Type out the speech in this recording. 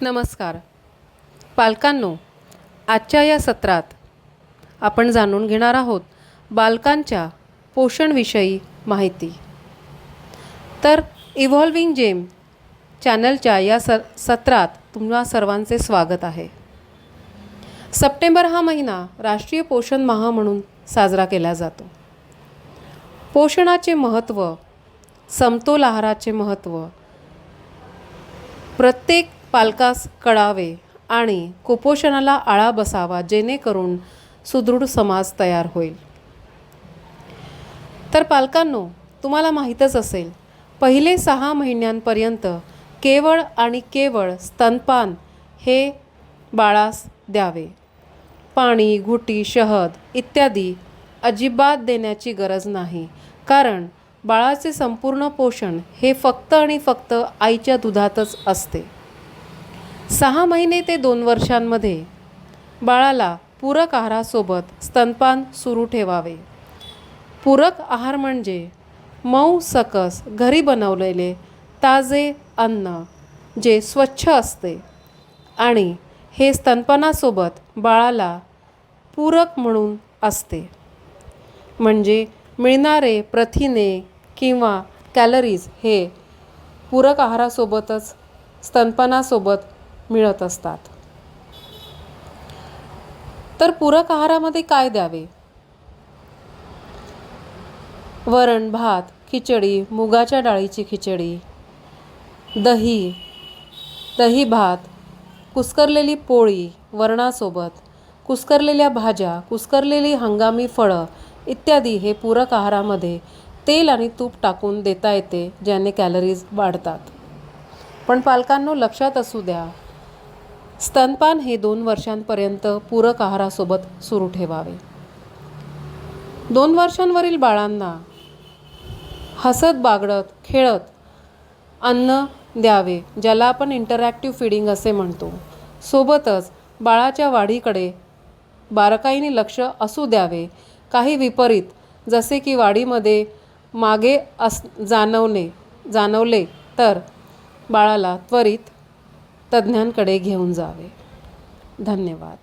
नमस्कार. पालकांनो आजच्या या सत्रात आपण जाणून घेणार आहोत बालकांच्या पोषणविषयी माहिती. तर इव्हॉल्विंग जेम चॅनलच्या या स सत्रात तुम्हा सर्वांचे स्वागत आहे. सप्टेंबर हा महिना राष्ट्रीय पोषण माह म्हणून साजरा केला जातो. पोषणाचे महत्त्व समतोल आहाराचे महत्त्व प्रत्येक पालकास कळावे आणि कुपोषणाला आळा बसावा जेणेकरून सुदृढ समाज तयार होईल. तर पालकांनो तुम्हाला माहीतच असेल पहिले सहा महिन्यांपर्यंत केवळ आणि केवळ स्तनपान हे बाळास द्यावे. पाणी घुटी शहद इत्यादी अजिबात देण्याची गरज नाही कारण बाळाचे संपूर्ण पोषण हे फक्त आणि फक्त आईच्या दुधातच असते. सहा महिने ते दोन वर्षांमध्ये बाळाला पूरक आहारासोबत स्तनपान सुरू ठेवावे. पूरक आहार म्हणजे मऊ सकस घरी बनवलेले ताजे अन्न जे स्वच्छ असते आणि हे स्तनपानासोबत बाळाला पूरक म्हणून असते. म्हणजे मिळणारे प्रथिने किंवा कॅलरीज हे पूरक आहारासोबतच स्तनपानासोबत मिळत असतात. तर पूरक आहारामध्ये काय द्यावे? वरण भात खिचडी मुगाच्या डाळीची खिचडी दही दही भात कुस्करलेली पोळी वरणासोबत कुस्करलेल्या भाज्या कुस्करलेली हंगामी फळं इत्यादी हे पूरक आहारामध्ये तेल आणि तूप टाकून देता येते ज्याने कॅलरीज वाढतात. पण पालकांनो लक्षात असू द्या स्तनपान हे दोन वर्षांपर्यंत पूरक आहारासोबत सुरू ठेवावे. दोन वर्षांवरील बाळांना हसत बागडत खेळत अन्न द्यावे ज्याला आपण इंटरॅक्टिव्ह फीडिंग असे म्हणतो. सोबतच बाळाच्या वाढीकडे बारकाईने लक्ष असू द्यावे. काही विपरीत जसे की वाढीमध्ये मागे अस जाणवणे जाणवले तर बाळाला त्वरित तज्ज्ञांकडे घेऊन जावे. धन्यवाद.